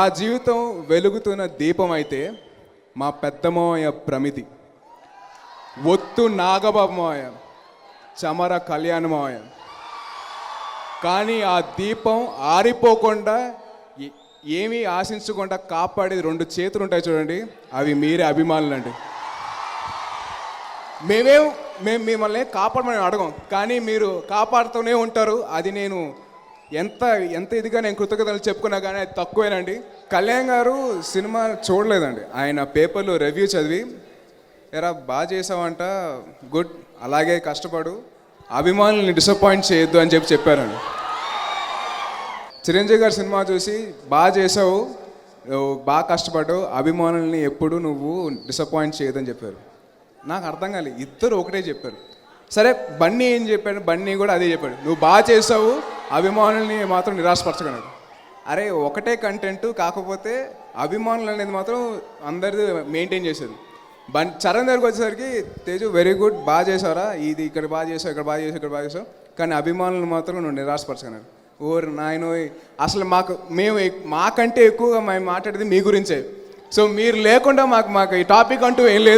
ఆ జీవితం వెలుగుతున్న దీపం అయితే మా పెద్దమోయ ప్రమితి ఒత్తు నాగబాబమోయ చమర కళ్యాణమోయ కానీ ఆ దీపం ఆరిపోకుండా ఏమీ ఆశించకుండా కాపాడేది రెండు చేతులు ఉంటాయి చూడండి. అవి మీరే అభిమానులండి. మేమేం మేము మిమ్మల్ని కాపాడమని అడగం. కానీ మీరు కాపాడుతూనే ఉంటారు. అది నేను ఎంత ఎంత ఇదిగా నేను కృతజ్ఞతలు చెప్పుకున్నా కానీ అది తక్కువేనండి. కళ్యాణ్ గారు సినిమా చూడలేదండి. ఆయన పేపర్లో రివ్యూ చదివి ఎరా బాగా చేసావంట గుడ్ అలాగే కష్టపడు అభిమానుల్ని డిసప్పాయింట్ చేయొద్దు అని చెప్పి చెప్పారండి. చిరంజీవి గారి సినిమా చూసి బాగా చేసావు బాగా కష్టపడ్డావు అభిమానుల్ని ఎప్పుడు నువ్వు డిసప్పాయింట్ చేయొద్దని చెప్పారు. నాకు అర్థం కాలేదు ఇద్దరు ఒకటే చెప్పారు. సరే బన్నీ ఏం చెప్పాడు? బన్నీ కూడా అదే చెప్పాడు. నువ్వు బాగా చేసావు అభిమానుల్ని మాత్రం నిరాశపరచగలడు అరే ఒకటే కంటెంట్ కాకపోతే అభిమానులు అనేది మాత్రం అందరిది మెయింటైన్ చేసేది. బన్ చరణ్ దగ్గరికి వచ్చేసరికి తేజు వెరీ గుడ్ బాగా చేసారా ఇది ఇక్కడ బాగా చేసావు ఇక్కడ బాగా చేసావు ఇక్కడ బాగా చేసావు. కానీ అభిమానులు మాత్రం నువ్వు నిరాశపరచగలరు. ఓరు నాయనో అసలు మాకు మేము మాకంటే ఎక్కువగా మేము మాట్లాడేది మీ గురించే. సో మీరు లేకుండా మాకు మాకు ఈ టాపిక్ అంటూ ఏం లేదు.